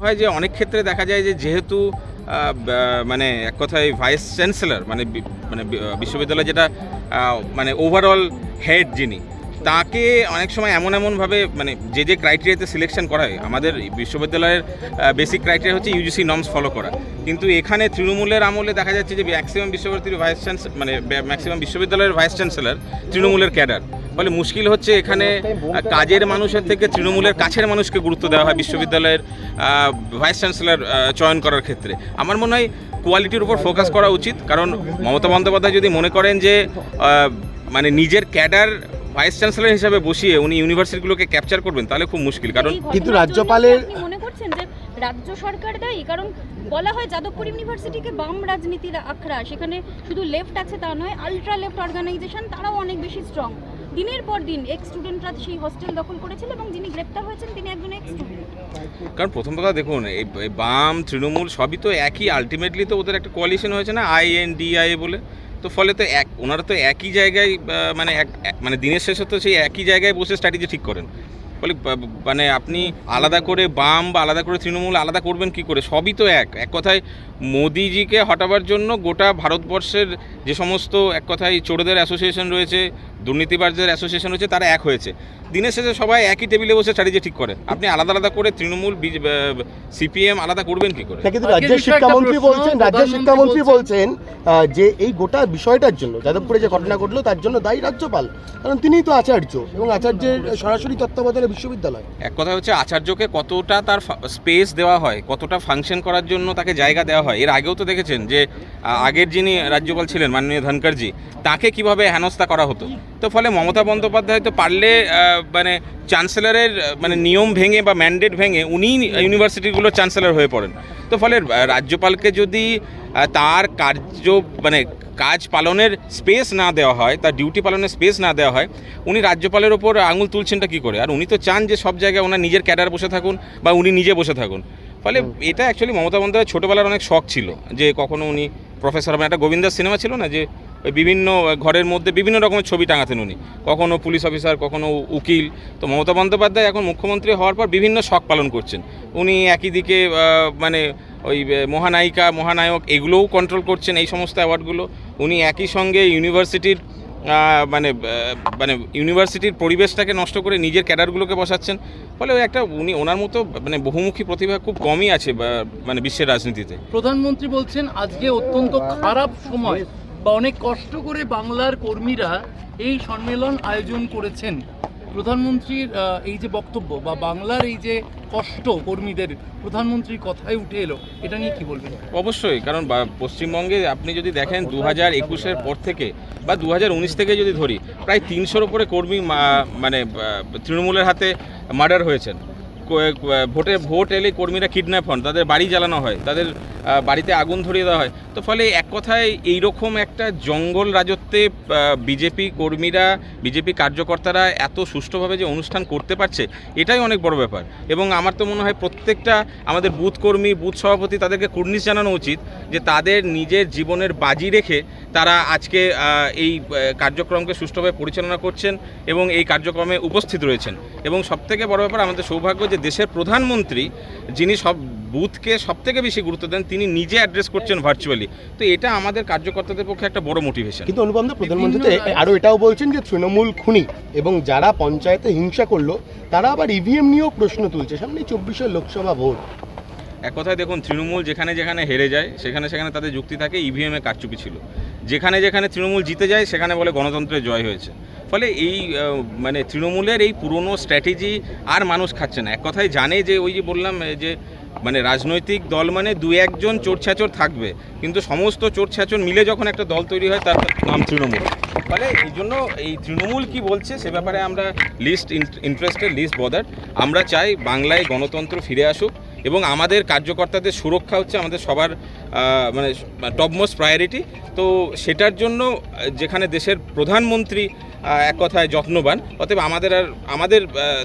হয় যে অনেক ক্ষেত্রে দেখা যায় যে যেহেতু মানে এক কথায় ভাইস চ্যান্সেলর মানে মানে বিশ্ববিদ্যালয় যেটা মানে ওভারঅল হেড যিনি তাকে অনেক সময় এমন এমনভাবে মানে যে যে ক্রাইটেরিয়াতে সিলেকশন করা হয়, আমাদের বিশ্ববিদ্যালয়ের বেসিক ক্রাইটেরিয়া হচ্ছে ইউজিসি নর্মস ফলো করা। কিন্তু এখানে তৃণমূলের আমলে দেখা যাচ্ছে যে ম্যাক্সিমাম বিশ্বভারতীর ভাইস চ্যান্সেলর মানে ম্যাক্সিমাম বিশ্ববিদ্যালয়ের ভাইস চ্যান্সেলর তৃণমূলের ক্যাডার ফলে মুশকিল হচ্ছে এখানে কাজের মানুষের থেকে তৃণমূলের কাছের মানুষকে গুরুত্ব দেওয়া হয় বিশ্ববিদ্যালয়ের ভাইস চ্যান্সেলর চয়ন করার ক্ষেত্রে। আমার মনে হয় কোয়ালিটির উপর ফোকাস করা উচিত। কারণ মমতা বন্দ্যোপাধ্যায় যদি মনে করেন যে মানে নিজের ক্যাডার ভাইস চ্যান্সেলর হিসাবে বসিয়ে উনি ইউনিভার্সিটিগুলোকে ক্যাপচার করবেন তাহলে খুব মুশকিল। কারণ কিন্তু রাজ্যপালের- মনে করছেন যে রাজ্য সরকার দায়ী? কারণ বলা হয় যাদবপুর ইউনিভার্সিটিকে বাম রাজনীতির আখড়া সেখানে শুধু লেফট আছে তা নয় আলট্রা লেফট অর্গানাইজেশন তারাও অনেক বেশি স্ট্রং দিনের পর দিন এক্স স্টুডেন্টরা সেই হস্টেল দখল করেছিল এবং যিনি গ্রেপ্তার হয়েছেন তিনি একজন এক্স স্টুডেন্ট কারণ প্রথম কথা দেখুন এই বাম তৃণমূল সবই তো একই। আলটিমেটলি তো ওদের একটা কোয়ালিশন হয়েছে না আই এন ডি আই বলে? তো ফলে তো এক, ওনারা তো একই জায়গায় মানে এক মানে দিনের শেষে তো সেই একই জায়গায় বসে স্ট্র্যাটেজি ঠিক করেন। ফলে মানে আপনি আলাদা করে বাম বা আলাদা করে তৃণমূল আলাদা করবেন কি করে? সবই তো এক। এক কথায় মোদিজিকে হটাবার জন্য গোটা ভারতবর্ষের যে সমস্ত এক কথায় চোরদের অ্যাসোসিয়েশন রয়েছে দুর্নীতিবাজদের অ্যাসোসিয়েশন রয়েছে তারা এক হয়েছে। দিনের শেষে সবাই একই টেবিলে বসে স্ট্র্যাটেজি ঠিক করে। আপনি আলাদা আলাদা করে তৃণমূল সিপিএম আলাদা করবেন কি করে? কিন্তু রাজ্যের শিক্ষামন্ত্রী বলছেন রাজ্যের শিক্ষামন্ত্রী বলছেন- বলছেন যে এই গোটা বিষয়টার জন্য যাদবপুরে যে ঘটনা ঘটলো তার জন্য দায়ী রাজ্যপাল। কারণ তিনিই তো আচার্য এবং আচার্যের সরাসরি তত্ত্বাবধানে বিশ্ববিদ্যালয়। এক কথা হচ্ছে আচার্যকে কতটা তার স্পেস দেওয়া হয় কতটা ফাংশন করার জন্য তাকে জায়গা দেওয়া হয় এর আগেও তো দেখেছেন যে আগের যিনি রাজ্যপাল ছিলেন মাননীয় ধনকরজি তাকে কীভাবে হেনস্থা করা হতো? তো ফলে মমতা বন্দ্যোপাধ্যায় তো পারলে মানে চ্যান্সেলরের মানে নিয়ম ভেঙে বা ম্যান্ডেট ভেঙে উনিই ইউনিভার্সিটিগুলোর চ্যান্সেলার হয়ে পড়েন। তো ফলে রাজ্যপালকে যদি তার কার্য মানে কাজ পালনের স্পেস না দেওয়া হয়, তার ডিউটি পালনের স্পেস না দেওয়া হয়, উনি রাজ্যপালের ওপর আঙুল তুলছেনটা কি করে? আর উনি তো চান যে সব জায়গায় ওনার নিজের ক্যাডার বসে থাকুন বা উনি নিজে বসে থাকুন। ফলে এটা অ্যাকচুয়ালি মমতা বন্দ্যোপাধ্যায় ছোটোবেলার অনেক শখ ছিল, যে কখনো উনি প্রফেসর হবেন একটা গোবিন্দার সিনেমা ছিল না, যে বিভিন্ন ঘরের মধ্যে বিভিন্ন রকমের ছবি টাঙাতেন উনি। কখনও পুলিশ অফিসার, কখনো উকিল। তো মমতা বন্দ্যোপাধ্যায় এখন মুখ্যমন্ত্রী হওয়ার পর বিভিন্ন শখ পালন করছেন। উনি একই দিকে মানে ওই মহানায়িকা, মহানায়ক এগুলোও কন্ট্রোল করছেন এই সমস্ত অ্যাওয়ার্ডগুলো উনি একই সঙ্গে ইউনিভার্সিটির মানে মানে ইউনিভার্সিটির পরিবেশটাকে নষ্ট করে নিজের ক্যাডারগুলোকে বসাচ্ছেন। ফলে ওই একটা উনি ওনার মতো মানে বহুমুখী প্রতিভা খুব কমই আছে মানে বিশ্বের রাজনীতিতে। প্রধানমন্ত্রী বলছেন, আজকে অত্যন্ত খারাপ সময়। বা অনেক কষ্ট করে বাংলার কর্মীরা এই সম্মেলন আয়োজন করেছেন। প্রধানমন্ত্রীর এই যে বক্তব্য বা বাংলার এই যে কষ্ট কর্মীদের প্রধানমন্ত্রীর কথায় উঠে এলো এটা নিয়ে কি বলবেন? অবশ্যই কারণ বা- পশ্চিমবঙ্গে আপনি যদি দেখেন দু হাজার একুশের পর থেকে বা দু হাজার উনিশ থেকে যদি ধরি প্রায় তিনশোর ওপরে কর্মী মা- মানে তৃণমূলের হাতে মার্ডার হয়েছেন। ভোটে, ভোট এলে কর্মীরা কিডন্যাপ হন, তাদের বাড়ি জ্বালানো হয়, তাদের বাড়িতে আগুন ধরিয়ে দেওয়া হয়। তো ফলে এক কথায় এইরকম একটা জঙ্গল রাজত্বে বিজেপি কর্মীরা বিজেপি কার্যকর্তারা এত সুষ্ঠুভাবে যে অনুষ্ঠান করতে পারছে, এটাই অনেক বড় ব্যাপার। এবং আমার তো মনে হয় প্রত্যেকটা আমাদের বুথ কর্মী, বুথ সভাপতি তাদেরকে কুর্নিশ জানানো উচিত যে তাদের নিজের জীবনের বাজি রেখে তারা আজকে এই কার্যক্রমকে সুষ্ঠুভাবে পরিচালনা করছেন এবং এই কার্যক্রমে উপস্থিত রয়েছেন। এবং সবথেকে বড় ব্যাপার, আমাদের সৌভাগ্য যে দেশের প্রধানমন্ত্রী যিনি সব বুথকে সবথেকে বেশি গুরুত্ব দেন তিনি নিজে অ্যাড্রেস করছেন ভার্চুয়ালি তো এটা আমাদের কার্যকর্তাদের পক্ষে একটা বড় মোটিভেশন কিন্তু অনুপম দা প্রধানমন্ত্রী তো এ- আরও এটাও বলছেন যে তৃণমূল খুনি এবং যারা পঞ্চায়েতে হিংসা করল তারা আবার ইভিএম নিয়েও প্রশ্ন তুলছে। সামনে চব্বিশের লোকসভা ভোট। এক কথায় দেখুন তৃণমূল যেখানে যেখানে হেরে যায় সেখানে সেখানে তাদের যুক্তি থাকে ইভিএমে কারচুপি ছিল। যেখানে যেখানে তৃণমূল জিতে যায় সেখানে বলে গণতন্ত্রের জয় হয়েছে। ফলে এই মানে তৃণমূলের এই পুরনো স্ট্র্যাটেজি আর মানুষ খাচ্ছে না। এক কথায় জানে যে ওই যে বললাম যে মানে রাজনৈতিক দল মানে দু একজন চোর ছ্যাচর থাকবে। কিন্তু সমস্ত চোর ছ্যাচর মিলে যখন একটা দল তৈরি হয়, তার নাম তৃণমূল। ফলে এই জন্য এই তৃণমূল কি বলছে, সে ব্যাপারে আমরা লিস্ট ইন্টারেস্টেড লিস্ট বদার আমরা চাই বাংলায় গণতন্ত্র ফিরে আসুক। এবং আমাদের কার্যকর্তাদের সুরক্ষা হচ্ছে আমাদের সবার মানে টপমোস্ট প্রায়োরিটি তো সেটার জন্য, যেখানে দেশের প্রধানমন্ত্রী এক কথায় যত্নবান, অতএব আমাদের আর, আমাদের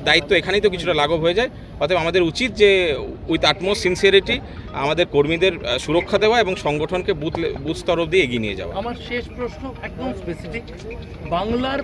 দায়িত্ব এখানেই তো কিছুটা লাঘব হয়ে যায়। অতএব আমাদের উচিত যে উইথ আটমোস্ট সিনসিয়ারিটি আমাদের কর্মীদের সুরক্ষা দেওয়া এবং সংগঠনকে বুথ বুথ স্তর অবধি এগিয়ে নিয়ে যাওয়া। আমার শেষ প্রশ্ন একদম স্পেসিফিক বাংলার